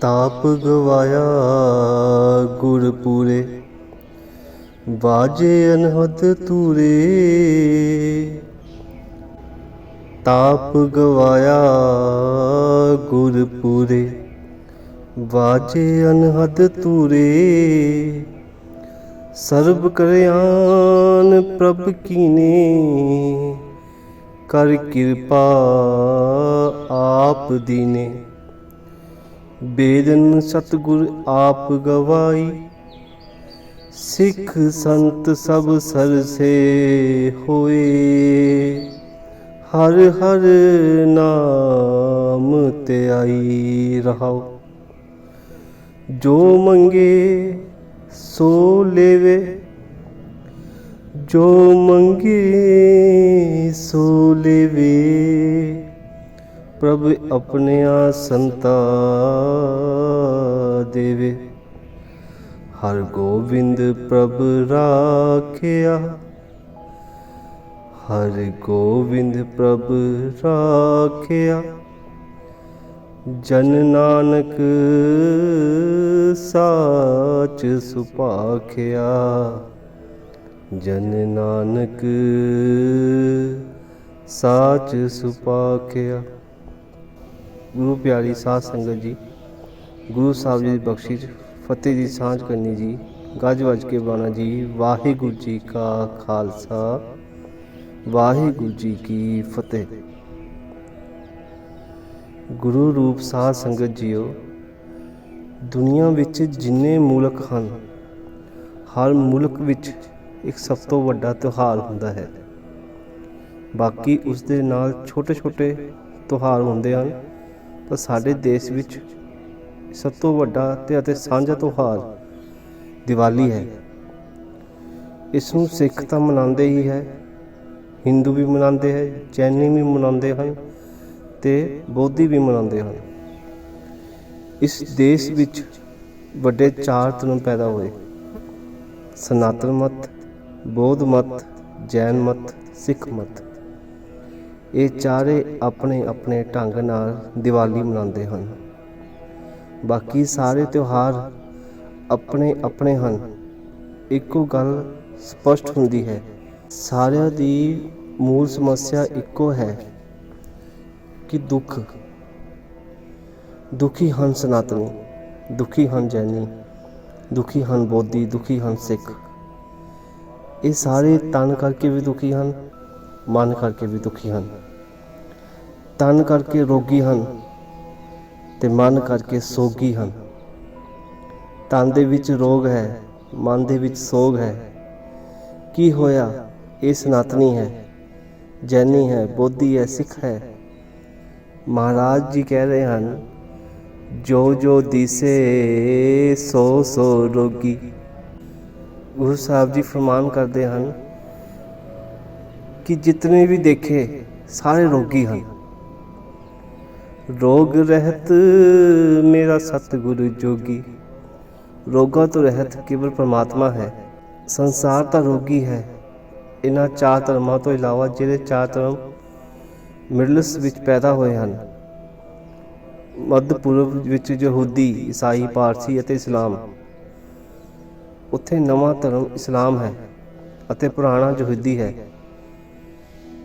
ਤਾਪ ਗਵਾਇਆ ਗੁਰ ਪੂਰੇ ਬਾਜੇ ਅਨਹਦ ਤੂਰੇ ਤਾਪ ਗਵਾਇਆ ਗੁਰ ਪੂਰੇ ਬਾਜੇ ਅਨਹਦ ਤੂਰੇ ਸਰਬ ਕਰਿਆਨ ਪ੍ਰਭ ਕੀਨੇ, ਕਰ ਕਿਰਪਾ ਆਪ ਦੀਨੇ। ਬੇਦਨ ਸਤਗੁਰ ਆਪ ਗਵਾਈ। ਸਿੱਖ ਸੰਤ ਸਭ ਸਰਸੇ ਹੋਏ। ਹਰ ਹਰ ਨਾਮ ਤੇ ਆਈ ਰਹਾਓ। ਜੋ ਮੰਗੇ ਸੋ ਲੇਵੇ। ਜੋ ਮੰਗੇ ਸੋ ਲੇਵੇ। ਪ੍ਰਭ ਆਪਣਿਆ ਸੰਤਾ ਦੇਵੇ। ਹਰ ਗੋਬਿੰਦ ਪ੍ਰਭ ਰਾਖਿਆ। ਹਰ ਗੋਬਿੰਦ ਪ੍ਰਭ ਰਾਖਿਆ। ਜਨ ਨਾਨਕ ਸਾਚ ਸੁਭਾਖਿਆ। ਜਨ ਨਾਨਕ ਸਾਚ ਸੁਪਾਖਿਆ ਗੁਰੂ ਪਿਆਰੀ ਸਾਧ ਸੰਗਤ ਜੀ, ਗੁਰੂ ਸਾਹਿਬ ਜੀ ਦੀ ਬਖਸ਼ਿਸ਼, ਫਤਿਹ ਦੀ ਸਾਂਝ ਕਰਨੀ ਜੀ, ਗੱਜ ਵੱਜ ਕੇ ਬਾਣਾ ਜੀ, ਵਾਹਿਗੁਰੂ ਜੀ ਕਾ ਖਾਲਸਾ, ਵਾਹਿਗੁਰੂ ਜੀ ਕੀ ਫਤਿਹ। ਗੁਰੂ ਰੂਪ ਸਾਧ ਸੰਗਤ ਜੀਓ, ਦੁਨੀਆ ਵਿੱਚ ਜਿੰਨੇ ਮੁਲਕ ਹਨ, ਹਰ ਮੁਲਕ ਵਿੱਚ ਇੱਕ ਸਭ ਤੋਂ ਵੱਡਾ ਤਿਉਹਾਰ ਹੁੰਦਾ ਹੈ। ਬਾਕੀ ਉਸ ਦੇ ਨਾਲ ਛੋਟੇ-ਛੋਟੇ ਤਿਉਹਾਰ ਹੁੰਦੇ ਹਨ। ਪਰ ਸਾਡੇ ਦੇਸ਼ ਵਿੱਚ ਸਭ ਤੋਂ ਵੱਡਾ ਤੇ ਅਤੇ ਸਾਂਝਾ ਤਿਉਹਾਰ ਦੀਵਾਲੀ ਹੈ। ਇਸ ਨੂੰ ਸਿੱਖ ਤਾਂ ਮਨਾਉਂਦੇ ਹੀ ਹੈ, ਹਿੰਦੂ ਵੀ ਮਨਾਉਂਦੇ ਹੈ, ਜੈਨੀ ਵੀ ਮਨਾਉਂਦੇ ਹਨ ਤੇ ਬੋਧੀ ਵੀ ਮਨਾਉਂਦੇ ਹਨ। ਇਸ ਦੇਸ਼ ਵਿੱਚ ਵੱਡੇ ਚਾਰ ਧਰਮ ਪੈਦਾ ਹੋਏ। ਸਨਾਤਨ ਮਤ, ਬੌਧ ਮਤ, ਜੈਨ ਮਤ, ਸਿੱਖ ਮਤ। ਇਹ ਚਾਰੇ ਆਪਣੇ ਆਪਣੇ ਢੰਗ ਨਾਲ ਦੀਵਾਲੀ ਮਨਾਉਂਦੇ ਹਨ। ਬਾਕੀ ਸਾਰੇ ਤਿਉਹਾਰ ਆਪਣੇ ਆਪਣੇ ਹਨ। ਇੱਕੋ ਗੱਲ ਸਪਸ਼ਟ ਹੁੰਦੀ ਹੈ, ਸਾਰਿਆਂ ਦੀ ਮੂਲ ਸਮੱਸਿਆ ਇੱਕੋ ਹੈ ਕਿ ਦੁੱਖ। ਦੁਖੀ ਹਨ ਸਨਾਤਨੀ, ਦੁਖੀ ਹਨ ਜੈਨੀ, ਦੁਖੀ ਹਨ ਬੋਧੀ, ਦੁਖੀ ਹਨ ਸਿੱਖ। ਇਹ ਸਾਰੇ ਤਨ ਕਰਕੇ ਵੀ ਦੁਖੀ ਹਨ ਮਨ ਕਰਕੇ ਵੀ ਦੁਖੀ ਹਨ। ਤਨ ਕਰਕੇ ਰੋਗੀ ਹਨ ਤੇ ਮਨ ਕਰਕੇ ਸੋਗੀ ਹਨ। ਤਨ ਦੇ ਵਿੱਚ ਰੋਗ ਹੈ, ਮਨ ਦੇ ਵਿੱਚ ਸੋਗ ਹੈ। ਕੀ ਹੋਇਆ? ਇਹ ਸਨਾਤਨੀ ਹੈ, ਜੈਨੀ ਹੈ, ਬੋਧੀ ਹੈ, ਸਿੱਖ ਹੈ। ਮਹਾਰਾਜ ਜੀ ਕਹਿ ਰਹੇ ਹਨ, ਜੋ ਜੋ ਦਿਸੇ ਸੋ ਸੋ ਰੋਗੀ। ਗੁਰੂ ਸਾਹਿਬ ਜੀ ਫਰਮਾਨ ਕਰਦੇ ਹਨ ਕਿ ਜਿਤਨੇ ਵੀ ਦੇਖੇ, ਸਾਰੇ ਰੋਗੀ ਹਨ। ਰੋਗ ਰਹਿਤ ਮੇਰਾ ਸਤਿਗੁਰੂ ਜੋਗੀ। ਰੋਗਾਂ ਤੋਂ ਰਹਿਤ ਕੇਵਲ ਪਰਮਾਤਮਾ ਹੈ। ਸੰਸਾਰ ਤਾਂ ਰੋਗੀ ਹੈ। ਇਹਨਾਂ ਚਾਰ ਧਰਮਾਂ ਤੋਂ ਇਲਾਵਾ ਜਿਹੜੇ ਚਾਰ ਧਰਮ ਮਿਡਲਸ ਵਿੱਚ ਪੈਦਾ ਹੋਏ ਹਨ ਮੱਧ ਪੂਰਬ ਵਿੱਚ ਯਹੂਦੀ, ਈਸਾਈ, ਪਾਰਸੀ ਅਤੇ ਇਸਲਾਮ, ਉੱਥੇ ਨਵਾਂ ਧਰਮ ਇਸਲਾਮ ਹੈ ਅਤੇ ਪੁਰਾਣਾ ਯਹੂਦੀ ਹੈ।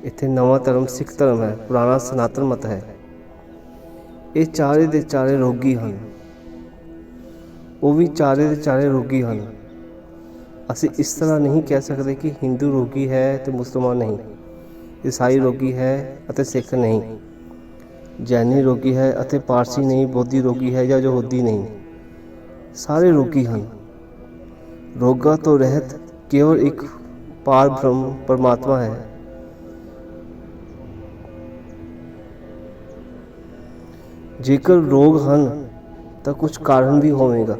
ਇੱਥੇ ਨਵਾਂ ਧਰਮ, ਸਿੱਖ ਧਰਮ ਹੈ, ਪੁਰਾਣਾ ਸਨਾਤਨ ਮਤ ਹੈ। ਇਹ ਚਾਰੇ ਦੇ ਚਾਰੇ ਰੋਗੀ ਹਨ। ਉਹ ਵੀ ਚਾਰੇ ਦੇ ਚਾਰੇ ਰੋਗੀ ਹਨ। ਅਸੀਂ ਇਸ ਤਰ੍ਹਾਂ ਨਹੀਂ ਕਹਿ ਸਕਦੇ ਕਿ ਹਿੰਦੂ ਰੋਗੀ ਹੈ ਤੇ ਮੁਸਲਮਾਨ ਨਹੀਂ। ਈਸਾਈ ਰੋਗੀ ਹੈ ਅਤੇ ਸਿੱਖ ਨਹੀਂ। ਜੈਨੀ ਰੋਗੀ ਹੈ ਅਤੇ ਪਾਰਸੀ ਨਹੀਂ, ਬੋਧੀ ਰੋਗੀ ਹੈ ਜਾਂ ਯਹੂਦੀ ਨਹੀਂ। ਸਾਰੇ ਰੋਗੀ ਹਨ। ਰੋਗਾਂ ਤੋਂ ਰਹਿਤ ਕੇਵਲ ਇੱਕ ਪਾਰ ਬ੍ਰਹਮ, ਪਰਮਾਤਮਾ ਹੈ। ਜੇਕਰ ਰੋਗ ਹਨ, ਤਾਂ ਕੁਝ ਕਾਰਨ ਵੀ ਹੋਵੇਗਾ।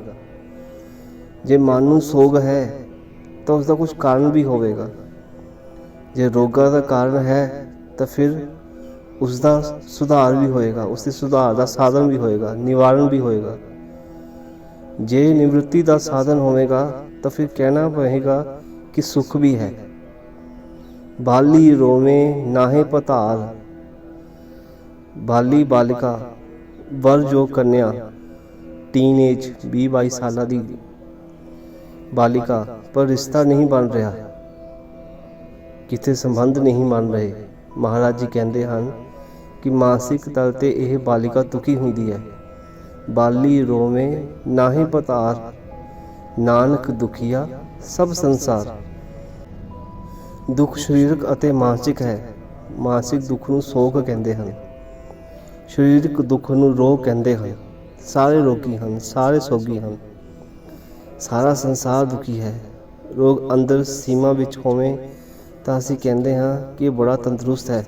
ਜੇ ਮਨ ਨੂੰ ਸੋਗ ਹੈ, ਤਾਂ ਉਸ ਦਾ ਕੁਝ ਕਾਰਨ ਵੀ ਹੋਵੇਗਾ। ਜੇ ਰੋਗਾਂ ਦਾ ਕਾਰਨ ਹੈ, ਤਾਂ ਫਿਰ ਉਸ ਦਾ ਸੁਧਾਰ ਵੀ ਹੋਏਗਾ ਉਸ ਦੇ ਸੁਧਾਰ ਦਾ ਸਾਧਨ ਵੀ ਹੋਏਗਾ ਨਿਵਾਰਨ ਵੀ ਹੋਏਗਾ ਜੇ ਨਿਵਰਤੀ ਦਾ ਸਾਧਨ ਹੋਵੇਗਾ, ਤਾਂ ਫਿਰ ਕਹਿਣਾ ਪਵੇਗਾ ਕਿ ਸੁਖ ਵੀ ਹੈ। ਬਾਲੀ ਰੋਵੇਂ ਨਾਹੇ ਪਤਾਲ, ਬਾਲੀ ਬਾਲਿਕਾ ਵਰ ਜੋ ਕੰਨਿਆ ਟੀਨੇਜ 20 22 ਸਾਲਾਂ ਦੀ ਬਾਲਿਕਾ, ਪਰ ਰਿਸ਼ਤਾ ਨਹੀਂ ਬਣ ਰਿਹਾ। ਕਿਤੇ ਸੰਬੰਧ ਨਹੀਂ ਬਣ ਰਹੇ। ਮਹਾਰਾਜ ਜੀ ਕਹਿੰਦੇ ਹਨ ਕਿ ਮਾਨਸਿਕ ਤਲ ਤੇ ਇਹ ਬਾਲਿਕਾ ਦੁਖੀ ਹੁੰਦੀ ਹੈ। ਬਾਲੀ ਰੋਵੇਂ ਨਾਹੀ ਪਤਾਰ, ਨਾਨਕ ਦੁਖੀਆ ਸਭ ਸੰਸਾਰ। ਦੁੱਖ ਸਰੀਰਕ ਅਤੇ ਮਾਨਸਿਕ ਹੈ। ਮਾਨਸਿਕ ਦੁੱਖ ਨੂੰ ਸੋਗ ਕਹਿੰਦੇ ਹਨ। ਸਰੀਰਕ ਦੁੱਖ ਨੂੰ ਰੋਗ ਕਹਿੰਦੇ ਹਨ। ਸਾਰੇ ਰੋਗੀ ਹਨ, ਸਾਰੇ ਸੋਗੀ ਹਨ। ਸਾਰਾ ਸੰਸਾਰ ਦੁਖੀ ਹੈ। ਰੋਗ ਅੰਦਰ ਸੀਮਾ ਵਿੱਚ ਹੋਵੇ ਤਾਂ ਅਸੀਂ ਕਹਿੰਦੇ ਹਾਂ ਕਿ ਇਹ ਬੜਾ ਤੰਦਰੁਸਤ ਹੈ।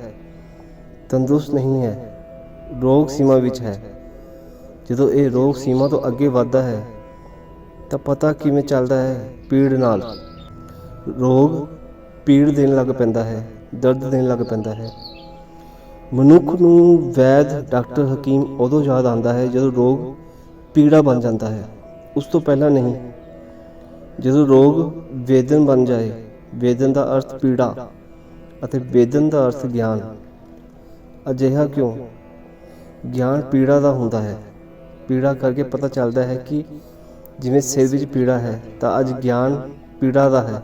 ਤੰਦਰੁਸਤ ਨਹੀਂ ਹੈ। ਰੋਗ ਸੀਮਾ ਵਿੱਚ ਹੈ। ਜਦੋਂ ਇਹ ਰੋਗ ਸੀਮਾ ਤੋਂ ਅੱਗੇ ਵੱਧਦਾ ਹੈ, ਤਾਂ ਪਤਾ ਕਿਵੇਂ ਚੱਲਦਾ ਹੈ? ਪੀੜ ਨਾਲ। ਰੋਗ ਪੀੜ ਦੇਣ ਲੱਗ ਪੈਂਦਾ ਹੈ, ਦਰਦ ਦੇਣ ਲੱਗ ਪੈਂਦਾ ਹੈ। ਮਨੁੱਖ ਨੂੰ ਵੈਦ ਡਾਕਟਰ ਹਕੀਮ ਉਦੋਂ ਯਾਦ ਆਉਂਦਾ ਹੈ ਜਦੋਂ ਰੋਗ ਪੀੜਾ ਬਣ ਜਾਂਦਾ ਹੈ। ਉਸ ਤੋਂ ਪਹਿਲਾਂ ਨਹੀਂ। ਜਦੋਂ ਰੋਗ ਵੇਦਨ ਬਣ ਜਾਏ, ਵੇਦਨ ਦਾ ਅਰਥ ਪੀੜਾ ਅਤੇ ਵੇਦਨ ਦਾ ਅਰਥ ਗਿਆਨ। ਅਜਿਹਾ ਕਿਉਂ? ਗਿਆਨ ਪੀੜਾ ਦਾ ਹੁੰਦਾ ਹੈ। ਪੀੜਾ ਕਰਕੇ ਪਤਾ ਚੱਲਦਾ ਹੈ ਕਿ ਜਿਵੇਂ ਸਿਰ ਵਿੱਚ ਪੀੜਾ ਹੈ ਤਾਂ ਅੱਜ ਗਿਆਨ ਪੀੜਾ ਦਾ ਹੈ।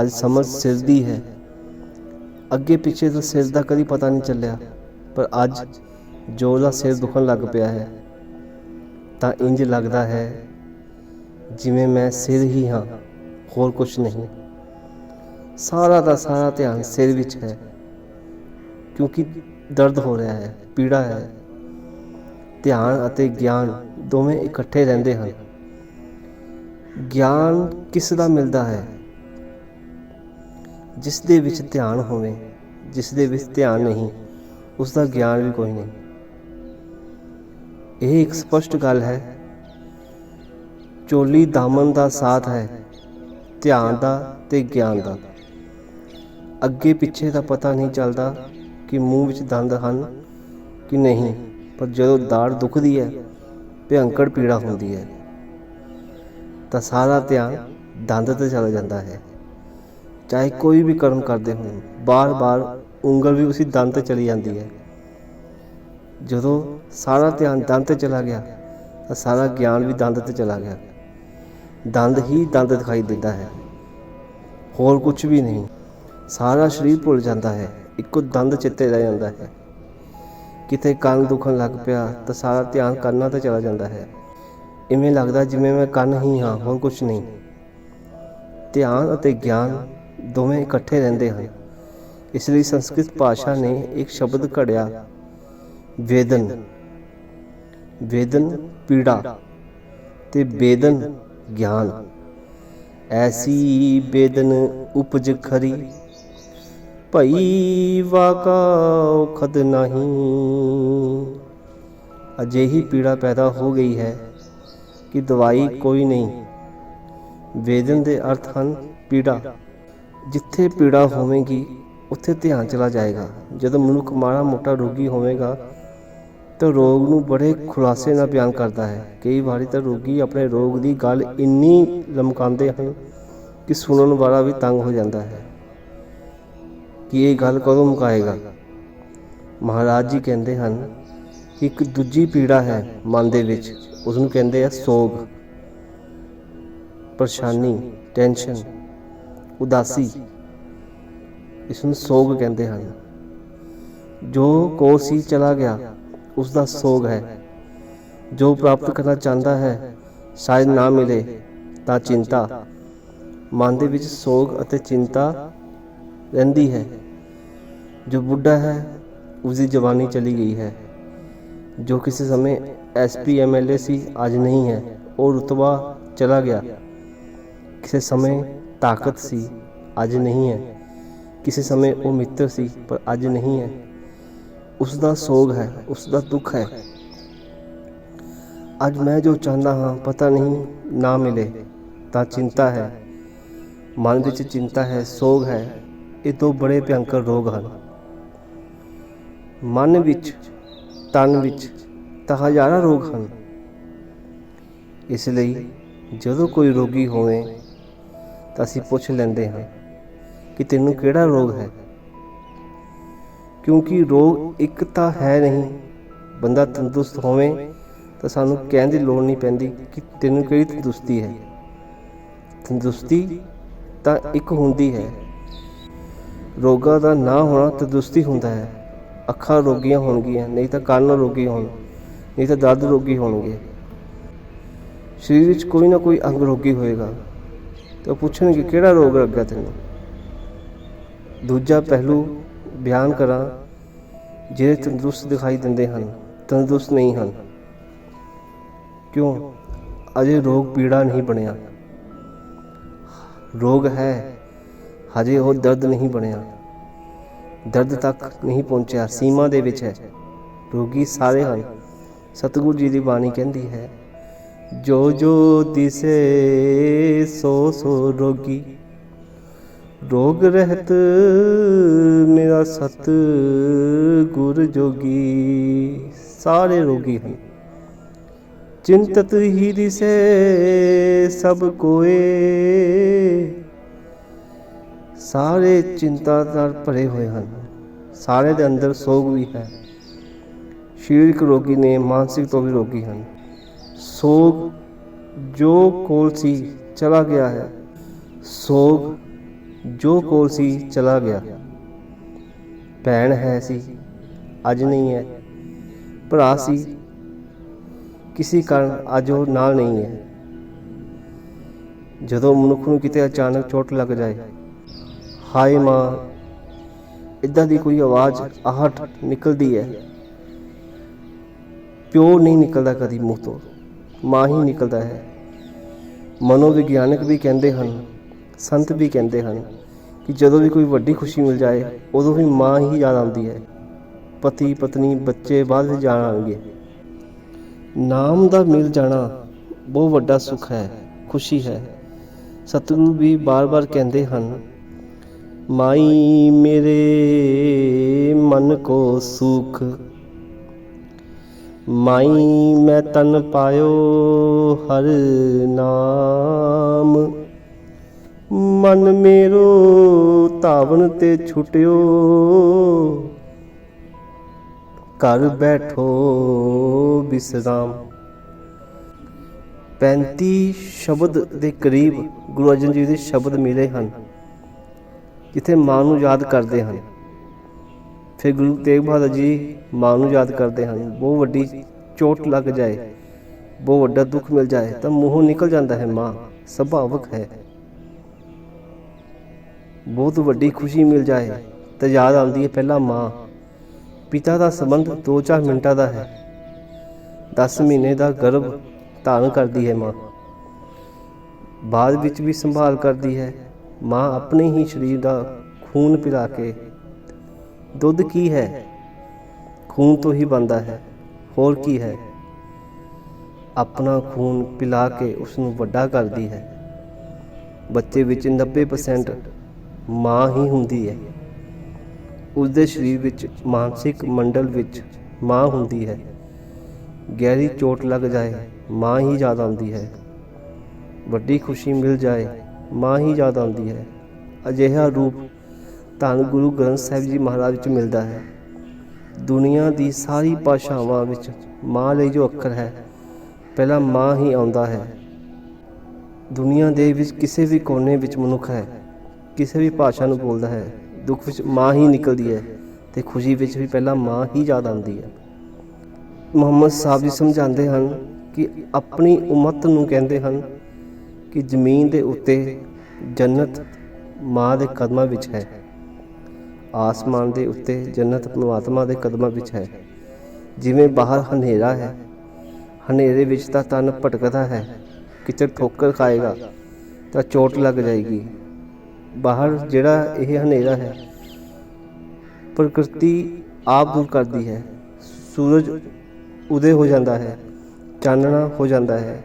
ਅੱਜ ਸਮਝ ਸਿਰ ਦੀ ਹੈ। ਅੱਗੇ ਪਿੱਛੇ ਤੋਂ ਸਿਰ ਦਾ ਕਦੀ ਪਤਾ ਨਹੀਂ ਚੱਲਿਆ, ਪਰ ਅੱਜ ਜੋ ਦਾ ਸਿਰ ਦੁਖਣ ਲੱਗ ਪਿਆ ਹੈ। ਤਾਂ ਇੰਜ ਲੱਗਦਾ ਹੈ ਜਿਵੇਂ ਮੈਂ ਸਿਰ ਹੀ ਹਾਂ, ਹੋਰ ਕੁਝ ਨਹੀਂ। ਸਾਰਾ ਦਾ ਸਾਰਾ ਧਿਆਨ ਸਿਰ ਵਿੱਚ ਹੈ, ਕਿਉਂਕਿ ਦਰਦ ਹੋ ਰਿਹਾ ਹੈ, ਪੀੜਾ ਹੈ। ਧਿਆਨ ਅਤੇ ਗਿਆਨ ਦੋਵੇਂ ਇਕੱਠੇ ਰਹਿੰਦੇ ਹਨ। ਗਿਆਨ ਕਿਸ ਦਾ ਮਿਲਦਾ ਹੈ? ਜਿਸ ਦੇ ਵਿੱਚ ਧਿਆਨ ਹੋਵੇ ਜਿਸ ਦੇ ਵਿੱਚ ਧਿਆਨ ਨਹੀਂ ਉਸ ਦਾ ਗਿਆਨ ਵੀ ਕੋਈ ਨਹੀਂ। ਇਹ ਇੱਕ ਸਪਸ਼ਟ ਗੱਲ ਹੈ। ਚੋਲੀ ਦਾਮਨ ਦਾ ਸਾਥ ਹੈ, ਧਿਆਨ ਦਾ ਤੇ ਗਿਆਨ ਦਾ। ਅੱਗੇ ਪਿੱਛੇ ਦਾ ਪਤਾ ਨਹੀਂ ਚੱਲਦਾ ਕਿ ਮੂੰਹ ਵਿੱਚ ਦੰਦ ਹਨ ਕਿ ਨਹੀਂ, ਪਰ ਜਦੋਂ ਦਾੜ ਦੁਖਦੀ ਹੈ, ਭਿਅੰਕਰ ਪੀੜਾ ਹੁੰਦੀ ਹੈ। ਤਾਂ ਸਾਰਾ ਧਿਆਨ ਦੰਦ ਤੇ ਚਲਾ ਜਾਂਦਾ ਹੈ। ਚਾਹੇ ਕੋਈ ਵੀ ਕਰਮ ਕਰਦੇ ਹੋਣ, ਬਾਰ-ਬਾਰ ਉਂਗਲ ਵੀ ਉਸੇ ਦੰਦ ਤੇ ਚਲੀ ਜਾਂਦੀ ਹੈ। ਜਦੋਂ ਸਾਰਾ ਧਿਆਨ ਦੰਦ ਤੇ ਚਲਾ ਗਿਆ, ਤਾਂ ਸਾਰਾ ਗਿਆਨ ਵੀ ਦੰਦ ਤੇ ਚਲਾ ਗਿਆ। ਦੰਦ ਹੀ ਦੰਦ ਦਿਖਾਈ ਦਿੰਦਾ ਹੈ। ਹੋਰ ਕੁਝ ਵੀ ਨਹੀਂ। ਸਾਰਾ ਸਰੀਰ ਭੁੱਲ ਜਾਂਦਾ ਹੈ। ਇੱਕੋ ਦੰਦ ਚਿੱਤੇ ਰਹਿ ਜਾਂਦਾ ਹੈ। ਕਿਤੇ ਕੰਨ ਦੁਖਣ ਲੱਗ ਪਿਆ, ਤਾਂ ਸਾਰਾ ਧਿਆਨ ਕੰਨਾਂ ਤੇ ਚਲਾ ਜਾਂਦਾ ਹੈ। ਇਵੇਂ ਲੱਗਦਾ ਜਿਵੇਂ ਮੈਂ ਕੰਨ ਹੀ ਹਾਂ, ਹੋਰ ਕੁਝ ਨਹੀਂ। ਧਿਆਨ ਅਤੇ ਗਿਆਨ ਦੋਵੇਂ ਇਕੱਠੇ ਰਹਿੰਦੇ ਹਨ ਇਸ ਲਈ ਸੰਸਕ੍ਰਿਤ ਭਾਸ਼ਾ ਨੇ ਇੱਕ ਸ਼ਬਦ ਘੜਿਆ, ਵੇਦਨ। ਵੇਦਨ ਪੀੜਾ ਤੇ ਵੇਦਨ ਗਿਆਨ। ਐਸੀ ਬੇਦਨ ਉਪਜ ਖਰੀ, ਭਈ ਵਾਕਾ ਖਦ ਨਹੀਂ। ਅਜਿਹੀ ਪੀੜਾ ਪੈਦਾ ਹੋ ਗਈ ਹੈ ਕਿ ਦਵਾਈ ਕੋਈ ਨਹੀਂ। ਵੇਦਨ ਦੇ ਅਰਥ ਹਨ ਪੀੜਾ। ਜਿੱਥੇ ਪੀੜਾ ਹੋਵੇਗੀ, ਉੱਥੇ ਧਿਆਨ ਚਲਾ ਜਾਏਗਾ। ਜਦੋਂ ਮਨੁੱਖ ਮਾੜਾ ਮੋਟਾ ਰੋਗੀ ਹੋਵੇਗਾ, ਤਾਂ ਰੋਗ ਨੂੰ ਬੜੇ ਖੁਲਾਸੇ ਨਾਲ ਬਿਆਨ ਕਰਦਾ ਹੈ। ਕਈ ਵਾਰੀ ਤਾਂ ਰੋਗੀ ਆਪਣੇ ਰੋਗ ਦੀ ਗੱਲ ਇੰਨੀ ਲਮਕਾਉਂਦੇ ਹਨ ਕਿ ਸੁਣਨ ਵਾਲਾ ਵੀ ਤੰਗ ਹੋ ਜਾਂਦਾ ਹੈ ਕਿ ਇਹ ਗੱਲ ਕਦੋਂ ਮੁਕਾਏਗਾ। ਮਹਾਰਾਜ ਜੀ ਕਹਿੰਦੇ ਹਨ ਕਿ ਇੱਕ ਦੂਜੀ ਪੀੜਾ ਹੈ ਮਨ ਦੇ ਵਿੱਚ। ਉਸ ਨੂੰ ਕਹਿੰਦੇ ਆ ਸੋਗ, ਪਰੇਸ਼ਾਨੀ, ਟੈਨਸ਼ਨ। ਉਦਾਸੀ। ਇਸ ਨੂੰ ਸੋਗ ਕਹਿੰਦੇ ਹਨ। ਜੋ ਕੋਸੀ ਚਲਾ ਗਿਆ ਉਸ ਦਾ ਸੋਗ ਹੈ। ਜੋ ਪ੍ਰਾਪਤ ਕਰਨਾ ਚਾਹੁੰਦਾ ਹੈ, ਸ਼ਾਇਦ ਨਾ ਮਿਲੇ, ਤਾਂ ਚਿੰਤਾ। ਮਨ ਦੇ ਵਿੱਚ ਸੋਗ ਅਤੇ ਚਿੰਤਾ ਰਹਿੰਦੀ ਹੈ। ਜੋ ਬੁੱਢਾ ਹੈ ਉਸ ਦੀ ਜਵਾਨੀ ਚਲੀ ਗਈ ਹੈ। ਜੋ ਕਿਸੇ ਸਮੇਂ ਐਸਪੀ ਐਮਐਲਏ ਸੀ, ਅੱਜ ਨਹੀਂ ਹੈ, ਉਹ ਰੁਤਬਾ ਚਲਾ ਗਿਆ। ਕਿਸੇ ਸਮੇਂ ਤਾਕਤ ਸੀ, ਅੱਜ ਨਹੀਂ ਹੈ। ਕਿਸੇ ਸਮੇਂ ਉਹ ਮਿੱਤਰ ਸੀ, ਪਰ ਅੱਜ ਨਹੀਂ ਹੈ। ਉਸ ਦਾ ਸੋਗ ਹੈ ਉਸ ਦਾ ਦੁੱਖ ਹੈ। ਅੱਜ ਮੈਂ ਜੋ ਚਾਹੁੰਦਾ ਹਾਂ, ਪਤਾ ਨਹੀਂ ਨਾ ਮਿਲੇ, ਤਾਂ ਚਿੰਤਾ ਹੈ। ਮਨ ਵਿੱਚ ਚਿੰਤਾ ਹੈ, ਸੋਗ ਹੈ। ਇਹ ਦੋ ਬੜੇ ਭਿਅੰਕਰ ਰੋਗ ਹਨ। ਮਨ ਵਿੱਚ, ਤਨ ਵਿੱਚ ਤਾਂ ਹਜ਼ਾਰਾਂ ਰੋਗ ਹਨ। ਇਸ ਲਈ ਜਦੋਂ ਕੋਈ ਰੋਗੀ ਹੋਵੇ ਤਾਂ ਅਸੀਂ ਪੁੱਛ ਲੈਂਦੇ ਹਾਂ ਕਿ ਤੈਨੂੰ ਕਿਹੜਾ ਰੋਗ ਹੈ? ਕਿਉਂਕਿ ਰੋਗ ਇੱਕ ਤਾਂ ਹੈ ਨਹੀਂ, ਬੰਦਾ ਤੰਦਰੁਸਤ ਹੋਵੇ ਤਾਂ ਸਾਨੂੰ ਕਹਿਣ ਦੀ ਲੋੜ ਨਹੀਂ ਪੈਂਦੀ ਕਿ ਤੈਨੂੰ ਕਿਹੜੀ ਤੰਦਰੁਸਤੀ ਹੈ। ਤੰਦਰੁਸਤੀ ਤਾਂ ਇੱਕ ਹੁੰਦੀ ਹੈ। ਰੋਗਾਂ ਦਾ ਨਾ ਹੋਣਾ ਤੰਦਰੁਸਤੀ ਹੁੰਦਾ ਹੈ। ਅੱਖਾਂ ਰੋਗੀਆਂ ਹੋਣਗੀਆਂ, ਨਹੀਂ ਤਾਂ ਕੰਨ ਰੋਗੀ ਹੋਣ, ਨਹੀਂ ਤਾਂ ਦਰਦ ਰੋਗੀ ਹੋਣਗੇ। ਸਰੀਰ ਵਿੱਚ ਕੋਈ ਨਾ ਕੋਈ ਅੰਗ ਰੋਗੀ ਹੋਏਗਾ। ਤੇ ਉਹ ਪੁੱਛਣਗੇ ਕਿਹੜਾ ਰੋਗ ਲੱਗਾ ਤੈਨੂੰ? ਦੂਜਾ ਪਹਿਲੂ ਬਿਆਨ ਕਰਾਂ, ਜਿਹੜੇ ਤੰਦਰੁਸਤ ਦਿਖਾਈ ਦਿੰਦੇ ਹਨ, ਤੰਦਰੁਸਤ ਨਹੀਂ ਹਨ। ਕਿਉਂ? ਅਜੇ ਰੋਗ ਪੀੜਾ ਨਹੀਂ ਬਣਿਆ। ਰੋਗ ਹੈ, ਹਜੇ ਉਹ ਦਰਦ ਨਹੀਂ ਬਣਿਆ। ਦਰਦ ਤੱਕ ਨਹੀਂ ਪਹੁੰਚਿਆ, ਸੀਮਾ ਦੇ ਵਿੱਚ ਹੈ। ਰੋਗੀ ਸਾਰੇ ਹਨ। ਸਤਿਗੁਰੂ ਜੀ ਦੀ ਬਾਣੀ ਕਹਿੰਦੀ ਹੈ ਜੋ ਜੋ ਦਿਸੇ ਸੋ ਸੋ ਰੋਗੀ। ਰੋਗ ਰਹਿਤ ਮੇਰਾ ਸਤ ਗੁਰ ਜੋਗੀ, ਸਾਰੇ ਰੋਗੀ ਹਨ। ਚਿੰਤਤ ਹੀ ਦਿਸੇ ਸਭ ਕੋਏ। ਸਾਰੇ ਚਿੰਤਾ ਨਾਲ ਭਰੇ ਹੋਏ ਹਨ। ਸਾਰੇ ਦੇ ਅੰਦਰ ਸੋਗ ਵੀ ਹੈ। ਸਰੀਰਕ ਰੋਗੀ ਨੇ, ਮਾਨਸਿਕ ਤੋਂ ਵੀ ਰੋਗੀ ਹਨ। ਸੋਗ ਜੋ ਕੋਲ ਸੀ ਚਲਾ ਗਿਆ ਹੈ। ਸੋਗ ਜੋ ਕੋਲ ਸੀ ਚਲਾ ਗਿਆ। ਭੈਣ ਹੈ ਸੀ, ਅੱਜ ਨਹੀਂ ਹੈ। ਭਰਾ ਸੀ, ਕਿਸੇ ਕਾਰਨ ਅੱਜ ਉਹ ਨਾਲ ਨਹੀਂ ਹੈ। ਜਦੋਂ ਮਨੁੱਖ ਨੂੰ ਕਿਤੇ ਅਚਾਨਕ ਚੋਟ ਲੱਗ ਜਾਏ, ਹਾਏ ਮਾਂ ਇਦਾਂ ਦੀ ਕੋਈ ਆਵਾਜ਼ ਆਹਟ ਨਿਕਲਦੀ ਹੈ। ਪਿਓ ਨਹੀਂ ਨਿਕਲਦਾ ਕਦੀ ਮੂੰਹ ਤੋਂ। ਮਾਂ ਹੀ ਨਿਕਲਦਾ ਹੈ। ਮਨੋਵਿਗਿਆਨਕ ਵੀ ਕਹਿੰਦੇ ਹਨ, ਸੰਤ ਵੀ ਕਹਿੰਦੇ ਹਨ ਕਿ ਜਦੋਂ ਵੀ ਕੋਈ ਵੱਡੀ ਖੁਸ਼ੀ ਮਿਲ ਜਾਏ, ਉਦੋਂ ਵੀ ਮਾਂ ਹੀ ਯਾਦ ਆਉਂਦੀ ਹੈ। ਪਤੀ, ਪਤਨੀ, ਬੱਚੇ ਬਾਅਦ ਵਿੱਚ ਜਾਣ ਆਣਗੇ ਨਾਮ ਦਾ ਮਿਲ ਜਾਣਾ ਬਹੁਤ ਵੱਡਾ ਸੁੱਖ ਹੈ, ਖੁਸ਼ੀ ਹੈ। ਸਤਿਗੁਰੂ ਵੀ ਬਾਰ-ਬਾਰ ਕਹਿੰਦੇ ਹਨ, ਮਾਈ ਮੇਰੇ ਮਨ ਕੋ ਸੁਖ ਮਾਈ ਮੈਂ ਤਨ ਪਾਇਓ ਹਰ ਨਾਮ। ਮਨ ਮੇਰੋ ਧਾਵਨ ਤੇ ਛੁਟਿਓ। ਘਰ ਬੈਠੋ ਬਿਸਰਾਮ। 35 ਸ਼ਬਦ ਦੇ ਕਰੀਬ ਗੁਰੂ ਅਰਜਨ ਜੀ ਦੇ ਸ਼ਬਦ ਮਿਲੇ ਹਨ, ਜਿੱਥੇ ਮਾਂ ਨੂੰ ਯਾਦ ਕਰਦੇ ਹਨ। ਫਿਰ ਗੁਰੂ ਤੇਗ ਬਹਾਦਰ ਜੀ ਮਾਂ ਨੂੰ ਯਾਦ ਕਰਦੇ ਹਨ ਬਹੁਤ ਵੱਡੀ ਚੋਟ ਲੱਗ ਜਾਏ ਬਹੁਤ ਵੱਡਾ ਦੁੱਖ ਮਿਲ ਜਾਏ, ਤਾਂ ਮੂੰਹੋਂ ਨਿਕਲ ਜਾਂਦਾ ਹੈ ਮਾਂ, ਸੁਭਾਵਕ ਹੈ। ਬਹੁਤ ਵੱਡੀ ਖੁਸ਼ੀ ਮਿਲ ਜਾਏ, ਤਾਂ ਯਾਦ ਆਉਂਦੀ ਹੈ ਪਹਿਲਾਂ ਮਾਂ, ਪਿਤਾ ਦਾ ਸੰਬੰਧ 2-4 ਮਿੰਟਾਂ ਦਾ ਹੈ 10 ਮਹੀਨੇ ਦਾ ਗਰਭ ਧਾਰਨ ਕਰਦੀ ਹੈ ਮਾਂ, ਬਾਅਦ ਵਿੱਚ ਵੀ ਸੰਭਾਲ ਕਰਦੀ ਹੈ, ਮਾਂ ਆਪਣੇ ਹੀ ਸਰੀਰ ਦਾ ਖੂਨ ਪਿਲਾ ਕੇ ਦੁੱਧ ਕੀ ਹੈ? ਖੂਨ ਤੋਂ ਹੀ ਬਣਦਾ ਹੈ। ਹੋਰ ਕੀ ਹੈ? ਆਪਣਾ ਖੂਨ ਪਿਲਾ ਕੇ ਉਸ ਨੂੰ ਵੱਡਾ ਕਰਦੀ ਹੈ। ਬੱਚੇ ਵਿੱਚ 90% ਮਾਂ ਹੀ ਹੁੰਦੀ ਹੈ। ਉਸ ਦੇ ਸਰੀਰ ਵਿੱਚ ਮਾਨਸਿਕ ਮੰਡਲ ਵਿੱਚ ਮਾਂ ਹੁੰਦੀ ਹੈ। ਗਹਿਰੀ ਚੋਟ ਲੱਗ ਜਾਏ, ਮਾਂ ਹੀ ਜ਼ਿਆਦਾ ਆਉਂਦੀ ਹੈ। ਵੱਡੀ ਖੁਸ਼ੀ ਮਿਲ ਜਾਏ, ਮਾਂ ਹੀ ਜ਼ਿਆਦਾ ਆਉਂਦੀ ਹੈ। ਅਜਿਹਾ ਰੂਪ ਧੰਨ ਗੁਰੂ ਗ੍ਰੰਥ ਸਾਹਿਬ ਜੀ ਮਹਾਰਾਜ ਵਿੱਚ ਮਿਲਦਾ ਹੈ। ਦੁਨੀਆ ਦੀ ਸਾਰੀ ਭਾਸ਼ਾਵਾਂ ਵਿੱਚ ਮਾਂ ਲਈ ਜੋ ਅੱਖਰ ਹੈ, ਪਹਿਲਾਂ ਮਾਂ ਹੀ ਆਉਂਦਾ ਹੈ। ਦੁਨੀਆ ਦੇ ਵਿੱਚ ਕਿਸੇ ਵੀ ਕੋਨੇ ਵਿੱਚ ਮਨੁੱਖ ਹੈ, ਕਿਸੇ ਵੀ ਭਾਸ਼ਾ ਨੂੰ ਬੋਲਦਾ ਹੈ, ਦੁੱਖ ਵਿੱਚ ਮਾਂ ਹੀ ਨਿਕਲਦੀ ਹੈ ਤੇ ਖੁਸ਼ੀ ਵਿੱਚ ਵੀ ਪਹਿਲਾਂ ਮਾਂ ਹੀ ਯਾਦ ਆਉਂਦੀ ਹੈ। ਮੁਹੰਮਦ ਸਾਹਿਬ ਜੀ ਸਮਝਾਉਂਦੇ ਹਨ ਕਿ ਆਪਣੀ ਉਮਤ ਨੂੰ ਕਹਿੰਦੇ ਹਨ ਕਿ ਜ਼ਮੀਨ ਦੇ ਉੱਤੇ ਜੰਨਤ ਮਾਂ ਦੇ ਕਦਮਾਂ ਵਿੱਚ ਹੈ। ਆਸਮਾਨ ਦੇ ਉੱਤੇ ਜੰਨਤ ਪਰਮਾਤਮਾ ਦੇ ਕਦਮਾਂ ਵਿੱਚ ਹੈ। ਜਿਵੇਂ ਬਾਹਰ ਹਨੇਰਾ ਹੈ, ਹਨੇਰੇ ਵਿੱਚ ਤਾਂ ਤਨ ਭਟਕਦਾ ਹੈ। ਕਿਤੇ ਠੋਕਰ ਖਾਏਗਾ, ਤਾਂ ਚੋਟ ਲੱਗ ਜਾਏਗੀ। ਬਾਹਰ ਜਿਹੜਾ ਇਹ ਹਨੇਰਾ ਹੈ, ਪ੍ਰਕਿਰਤੀ ਆਪ ਦੂਰ ਕਰਦੀ ਹੈ। ਸੂਰਜ ਉਦੇ ਹੋ ਜਾਂਦਾ ਹੈ, ਚਾਨਣਾ ਹੋ ਜਾਂਦਾ ਹੈ।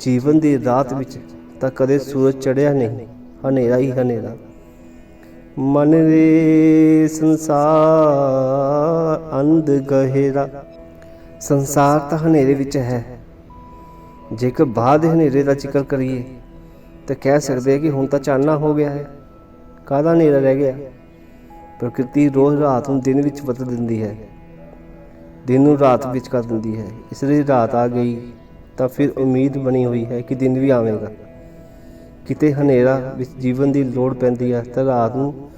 ਜੀਵਨ ਦੀ ਰਾਤ ਵਿੱਚ ਤਾਂ ਕਦੇ ਸੂਰਜ ਚੜਿਆ ਨਹੀਂ, ਹਨੇਰਾ ਹੀ ਹਨੇਰਾ। ਮਨ ਰੇ ਸੰਸਾਰ ਅੰਧ ਗਹਿਰਾ। ਸੰਸਾਰ ਤਾਂ ਹਨੇਰੇ ਵਿੱਚ ਹੈ। ਜੇਕਰ ਬਾਅਦ ਦੇ ਹਨੇਰੇ ਦਾ ਜ਼ਿਕਰ ਕਰੀਏ, ਤਾਂ ਕਹਿ ਸਕਦੇ ਹਾਂ ਕਿ ਹੁਣ ਤਾਂ ਚਾਨਣਾ ਹੋ ਗਿਆ ਹੈ। ਕਾਹਦਾ ਹਨੇਰਾ ਰਹਿ ਗਿਆ? ਪ੍ਰਕਿਰਤੀ ਰੋਜ਼ ਰਾਤ ਨੂੰ ਦਿਨ ਵਿੱਚ ਬਦਲ ਦਿੰਦੀ ਹੈ। ਦਿਨ ਨੂੰ ਰਾਤ ਵਿੱਚ ਕਰ ਦਿੰਦੀ ਹੈ। ਇਸ ਲਈ ਰਾਤ ਆ ਗਈ, ਤਾਂ ਫਿਰ ਉਮੀਦ ਬਣੀ ਹੋਈ ਹੈ ਕਿ ਦਿਨ ਵੀ ਆਵੇਗਾ। ਕਿਤੇ ਹਨੇਰਾ ਵਿੱਚ ਜੀਵਨ ਦੀ ਲੋੜ ਪੈਂਦੀ ਹੈ ਤਾਂ ਰਾਤ ਨੂੰ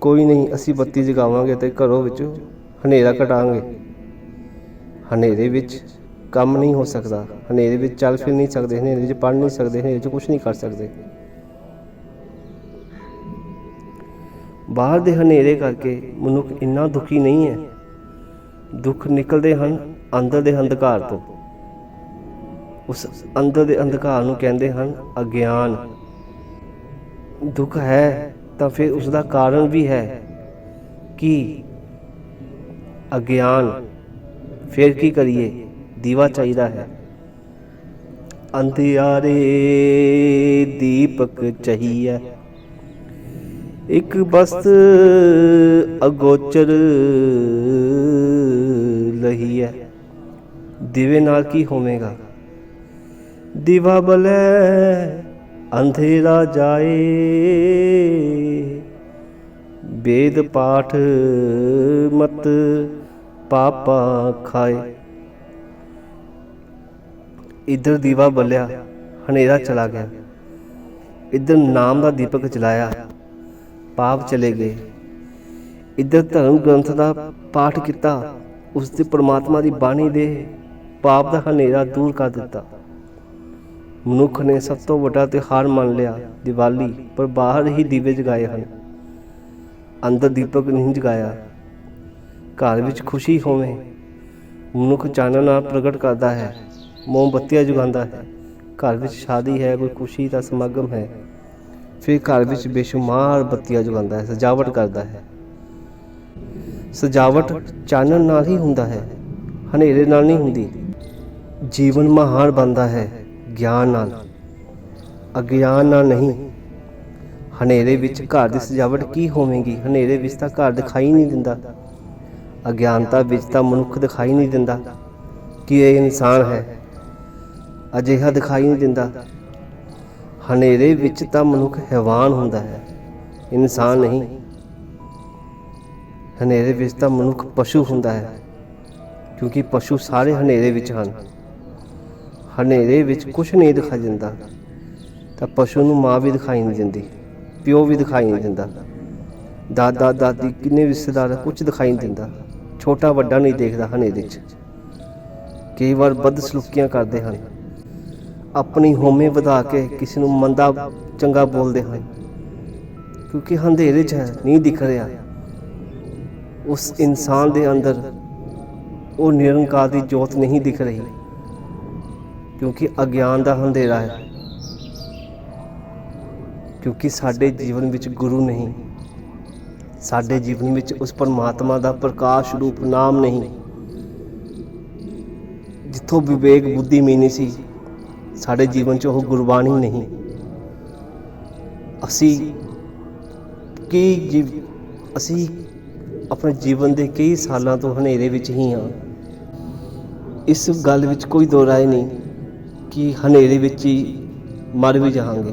ਕੋਈ ਨਹੀਂ, ਅਸੀਂ ਬੱਤੀ ਜਗਾਵਾਂਗੇ ਤੇ ਘਰੋਂ ਵਿੱਚ ਹਨੇਰਾ ਕਟਾਂਗੇ ਹਨੇਰੇ ਵਿੱਚ ਕੰਮ ਨਹੀਂ ਹੋ ਸਕਦਾ। ਹਨੇਰੇ ਵਿੱਚ ਚੱਲ ਫਿਰ ਨਹੀਂ ਸਕਦੇ, ਹਨੇਰੇ ਵਿੱਚ ਪੜ੍ਹ ਨਹੀਂ ਸਕਦੇ, ਹਨੇਰੇ ਵਿੱਚ ਕੁਝ ਨਹੀਂ ਕਰ ਸਕਦੇ। ਬਾਹਰ ਦੇ ਹਨੇਰੇ ਕਰਕੇ ਮਨੁੱਖ ਇੰਨਾ ਦੁਖੀ ਨਹੀਂ ਹੈ। ਦੁੱਖ ਨਿਕਲਦੇ ਹਨ ਅੰਦਰ ਦੇ ਅੰਧਕਾਰ ਤੋਂ। ਉਸ ਅੰਦਰ ਦੇ ਅੰਧਕਾਰ ਨੂੰ ਕਹਿੰਦੇ ਹਨ ਅਗਿਆਨ। ਦੁੱਖ ਹੈ ਤਾਂ ਫਿਰ ਉਸ ਦਾ ਕਾਰਨ ਵੀ ਹੈ ਕਿ ਅਗਿਆਨ। ਫਿਰ ਕੀ ਕਰੀਏ? ਦੀਵਾ ਚਾਹੀਦਾ ਹੈ। ਅੰਧਿਆਰੇ ਦੀਪਕ ਚਾਹੀਏ। ਇੱਕ ਬਸਤ ਅਗੋਚਰ ਲਹੀ ਹੈ ਦਿਵੇ ਨਾਲ ਕੀ ਹੋਵੇਗਾ? ਦੀਵਾ ਬਲੈ, ਅੰਧੇਰਾ ਜਾਏ। ਵੇਦ ਪਾਠ ਮਤ ਪਾਪਾ ਖਾਏ। ਇਧਰ ਦੀਵਾ ਬਲਿਆ, ਹਨੇਰਾ ਚਲਾ ਗਿਆ। ਇਧਰ ਨਾਮ ਦਾ ਦੀਪਕ ਜਲਾਇਆ, ਪਾਪ ਚਲੇ ਗਏ। ਇਧਰ ਧਰਮ ਗ੍ਰੰਥ ਦਾ ਪਾਠ ਕੀਤਾ ਉਸ ਦੇ ਪ੍ਰਮਾਤਮਾ ਦੀ ਬਾਣੀ ਦੇ ਪਾਪ ਦਾ ਹਨੇਰਾ ਦੂਰ ਕਰ ਦਿੱਤਾ। ਮਨੁੱਖ ਨੇ ਸਭ ਤੋਂ ਵੱਡਾ ਤਿਉਹਾਰ ਮੰਨ ਲਿਆ, ਦੀਵਾਲੀ, ਪਰ ਬਾਹਰ ਹੀ ਦੀਵੇ ਜਗਾਏ ਹਨ। ਅੰਦਰ ਦੀਪਕ ਨਹੀਂ ਜਗਾਇਆ। ਘਰ ਵਿੱਚ ਖੁਸ਼ੀ ਹੋਵੇ, ਮਨੁੱਖ ਚਾਨਣ ਨਾਲ ਪ੍ਰਗਟ ਕਰਦਾ ਹੈ, ਮੋਮਬੱਤੀਆਂ ਜਗਾਉਂਦਾ ਹੈ। ਘਰ ਵਿੱਚ ਸ਼ਾਦੀ ਹੈ, ਕੋਈ ਖੁਸ਼ੀ ਦਾ ਸਮਾਗਮ ਹੈ, ਫਿਰ ਘਰ ਵਿੱਚ ਬੇਸ਼ੁਮਾਰ ਬੱਤੀਆਂ ਜਗਾਉਂਦਾ ਹੈ, ਸਜਾਵਟ ਕਰਦਾ ਹੈ। ਸਜਾਵਟ ਚਾਨਣ ਨਾਲ ਹੀ ਹੁੰਦਾ ਹੈ, ਹਨੇਰੇ ਨਾਲ ਨਹੀਂ ਹੁੰਦੀ। ਜੀਵਨ ਮਹਾਨ ਬਣਦਾ ਹੈ। ਗਿਆਨ ਨਾਲ, ਅਗਿਆਨ ਨਾਲ ਨਹੀਂ। ਹਨੇਰੇ ਵਿੱਚ ਘਰ ਦੀ ਸਜਾਵਟ ਕੀ ਹੋਵੇਗੀ? ਹਨੇਰੇ ਵਿੱਚ ਤਾਂ ਘਰ ਦਿਖਾਈ ਨਹੀਂ ਦਿੰਦਾ। ਅਗਿਆਨਤਾ ਵਿੱਚ ਤਾਂ ਮਨੁੱਖ ਦਿਖਾਈ ਨਹੀਂ ਦਿੰਦਾ। ਕਿ ਇਹ ਇਨਸਾਨ ਹੈ? ਅਜਿਹਾ ਦਿਖਾਈ ਨਹੀਂ ਦਿੰਦਾ। ਹਨੇਰੇ ਵਿੱਚ ਤਾਂ ਮਨੁੱਖ ਹੈਵਾਨ ਹੁੰਦਾ ਹੈ। ਇਨਸਾਨ ਨਹੀਂ। ਹਨੇਰੇ ਵਿੱਚ ਤਾਂ ਮਨੁੱਖ ਪਸ਼ੂ ਹੁੰਦਾ ਹੈ। ਕਿਉਂਕਿ ਪਸ਼ੂ ਸਾਰੇ ਹਨੇਰੇ ਵਿੱਚ ਹਨ। ਹਨੇਰੇ ਵਿੱਚ ਕੁਝ ਨਹੀਂ ਦਿਖਾਈ ਦਿੰਦਾ। ਤਾਂ ਪਸ਼ੂ ਨੂੰ ਮਾਂ ਵੀ ਦਿਖਾਈ ਨਹੀਂ ਦਿੰਦੀ, ਪਿਓ ਵੀ ਦਿਖਾਈ ਨਹੀਂ ਦਿੰਦਾ। ਦਾਦਾ, ਦਾਦੀ ਕਿੰਨੇ ਰਿਸ਼ਤੇਦਾਰ ਕੁਝ ਦਿਖਾਈ ਨਹੀਂ ਦਿੰਦਾ। ਛੋਟਾ, ਵੱਡਾ ਨਹੀਂ ਦੇਖਦਾ ਹਨੇਰੇ 'ਚ ਕਈ ਵਾਰ ਬਦਸਲੂਕੀਆਂ ਕਰਦੇ ਹਨ। ਆਪਣੀ ਹੋਮੇ ਵਧਾ ਕੇ ਕਿਸੇ ਨੂੰ ਮੰਦਾ, ਚੰਗਾ ਬੋਲਦੇ ਹਨ। ਕਿਉਂਕਿ ਹਨੇਰੇ 'ਚ ਹੈ, ਨਹੀਂ ਦਿਖ ਰਿਹਾ। ਉਸ ਇਨਸਾਨ ਦੇ ਅੰਦਰ ਉਹ ਨਿਰੰਕਾਰ ਦੀ ਜੋਤ ਨਹੀਂ ਦਿਖ ਰਹੀ। ਕਿਉਂਕਿ ਅਗਿਆਨ ਦਾ ਹਨੇਰਾ ਹੈ। ਕਿਉਂਕਿ ਸਾਡੇ ਜੀਵਨ ਵਿੱਚ ਗੁਰੂ ਨਹੀਂ। ਸਾਡੇ ਜੀਵਨ ਵਿੱਚ ਉਸ ਪਰਮਾਤਮਾ ਦਾ ਪ੍ਰਕਾਸ਼ ਰੂਪ ਨਾਮ ਨਹੀਂ। ਜਿੱਥੋਂ ਵਿਵੇਕ ਬੁੱਧੀ ਮੀਨੀ ਸੀ, ਸਾਡੇ ਜੀਵਨ 'ਚ ਉਹ ਗੁਰਬਾਣੀ ਨਹੀਂ। ਅਸੀਂ ਕੀ ਜੀਵ, ਅਸੀਂ ਆਪਣੇ ਜੀਵਨ ਦੇ ਕਈ ਸਾਲਾਂ ਤੋਂ ਹਨੇਰੇ ਵਿੱਚ ਹੀ ਹਾਂ। ਇਸ ਗੱਲ ਵਿੱਚ ਕੋਈ ਦੋ ਰਾਏ ਨਹੀਂ। ਕਿ ਹਨੇਰੇ ਵਿੱਚ ਹੀ ਮਰ ਵੀ ਜਾਵਾਂਗੇ।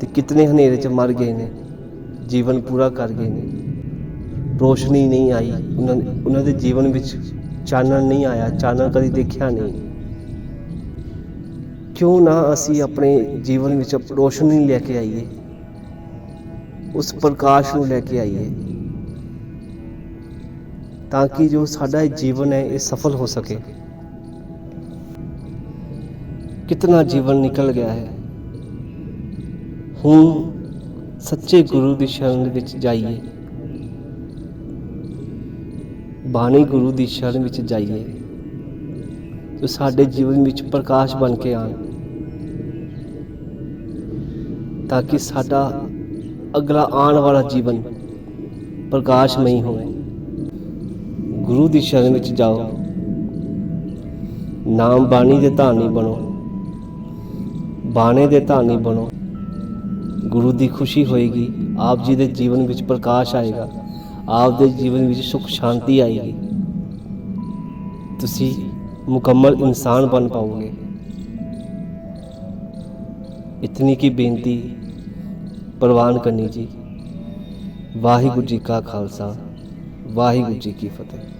ਤੇ ਕਿਤਨੇ ਹਨੇਰੇ 'ਚ ਮਰ ਗਏ ਨੇ, ਜੀਵਨ ਪੂਰਾ ਕਰ ਗਏ ਨੇ। ਰੋਸ਼ਨੀ ਨਹੀਂ ਆਈ, ਉਹਨਾਂ ਉਹਨਾਂ ਦੇ ਜੀਵਨ ਵਿੱਚ ਚਾਨਣ ਨਹੀਂ ਆਇਆ, ਚਾਨਣ ਕਦੀ ਦੇਖਿਆ ਨਹੀਂ। ਕਿਉਂ ਨਾ ਅਸੀਂ ਆਪਣੇ ਜੀਵਨ ਵਿੱਚ ਰੋਸ਼ਨੀ ਲੈ ਕੇ ਆਈਏ, ਉਸ ਪ੍ਰਕਾਸ਼ ਨੂੰ ਲੈ ਕੇ ਆਈਏ, ਤਾਂ ਕਿ ਜੋ ਸਾਡਾ ਜੀਵਨ ਹੈ, ਇਹ ਸਫਲ ਹੋ ਸਕੇ। ਕਿਤਨਾ ਜੀਵਨ ਨਿਕਲ ਗਿਆ ਹੈ। ਹੁਣ ਸੱਚੇ ਗੁਰੂ ਦੀ ਸ਼ਰਨ ਵਿੱਚ ਜਾਈਏ। ਬਾਣੀ ਗੁਰੂ ਦੀ ਸ਼ਰਨ ਵਿੱਚ ਜਾਈਏ। ਜੋ ਸਾਡੇ ਜੀਵਨ ਵਿੱਚ ਪ੍ਰਕਾਸ਼ ਬਣ ਕੇ ਆਣ। ਤਾਂ ਕਿ ਸਾਡਾ ਅਗਲਾ ਆਉਣ ਵਾਲਾ ਜੀਵਨ ਪ੍ਰਕਾਸ਼ਮਈ ਹੋਵੇ। ਗੁਰੂ ਦੀ ਸ਼ਰਨ ਵਿੱਚ ਜਾਓ। ਨਾਮ ਬਾਣੀ ਦੇ ਧਾਨੀ ਬਣੋ। ਬਾਣੇ ਦੇ ਧਾਨੀ ਬਣੋ। ਗੁਰੂ ਦੀ ਖੁਸ਼ੀ ਹੋਏਗੀ, ਆਪ ਜੀ ਦੇ ਜੀਵਨ ਵਿੱਚ ਪ੍ਰਕਾਸ਼ ਆਏਗਾ, ਆਪ ਦੇ ਜੀਵਨ ਵਿੱਚ ਸੁਖ ਸ਼ਾਂਤੀ ਆਏਗੀ। ਤੁਸੀਂ ਮੁਕੰਮਲ ਇਨਸਾਨ ਬਣ ਪਾਓਗੇ। ਇਤਨੀ ਕੀ ਬੇਨਤੀ, ਪ੍ਰਵਾਨ ਕਰਨੀ ਜੀ। ਵਾਹਿਗੁਰੂ ਜੀ ਕਾ ਖਾਲਸਾ, ਵਾਹਿਗੁਰੂ ਜੀ ਕੀ ਫਤਿਹ।